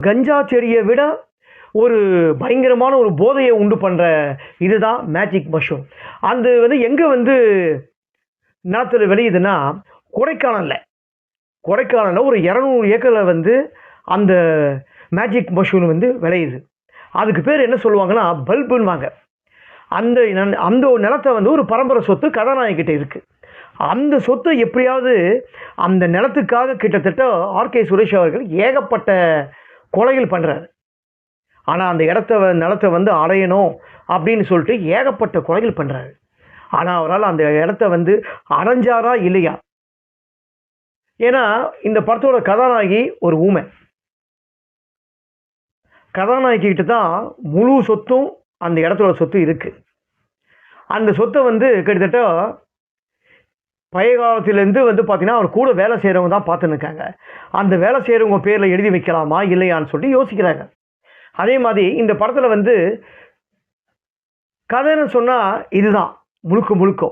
கஞ்சா செடியை விட ஒரு பயங்கரமான ஒரு போதையை உண்டு பண்ணுற இதுதான் மேஜிக் மஷ்ரூம் அந்த வந்து எங்கே வந்து நிலத்தில் விளையுதுன்னா கொடைக்கானலில். கொடைக்கானலில் ஒரு இரநூறு ஏக்கரில் வந்து அந்த மேஜிக் மஷ்ரூம் வந்து விளையுது. அதுக்கு பேர் என்ன சொல்லுவாங்கன்னா பல்புன்னுவாங்க. அந்த நன்- அந்த ஒரு நிலத்தை வந்து ஒரு பரம்பரை சொத்து கதாநாயகிட்ட இருக்குது அந்த சொத்தை எப்படியாவது அந்த நிலத்துக்காக கிட்டத்தட்ட ஆர்கே சுரேஷ் அவர்கள் ஏகப்பட்ட கொலைகள் பண்ணுறாரு ஆனால் அந்த இடத்த நிலத்தை வந்து அடையணும் அப்படின்னு சொல்லிட்டு ஏகப்பட்ட கொலைகள் பண்ணுறாரு ஆனால் அவரால் அந்த இடத்த வந்து அடைஞ்சாரா இல்லையா? ஏன்னா இந்த படத்தோட கதாநாயகி ஒரு ஊமை. கதாநாயகி கிட்ட தான் முழு சொத்தும் அந்த இடத்தோட சொத்து இருக்குது அந்த சொத்தை வந்து கிட்டத்தட்ட பழைய காலத்திலேருந்து வந்து பார்த்தீங்கன்னா அவர் கூட வேலை செய்கிறவங்க தான் பார்த்துன்னு இருக்காங்க. அந்த வேலை செய்கிறவங்க பேரில் எழுதி வைக்கலாமா இல்லையான்னு சொல்லிட்டு யோசிக்கிறாங்க. அதே மாதிரி இந்த படத்தில் வந்து கதைன்னு சொன்னால் இதுதான் முழுக்க முழுக்க.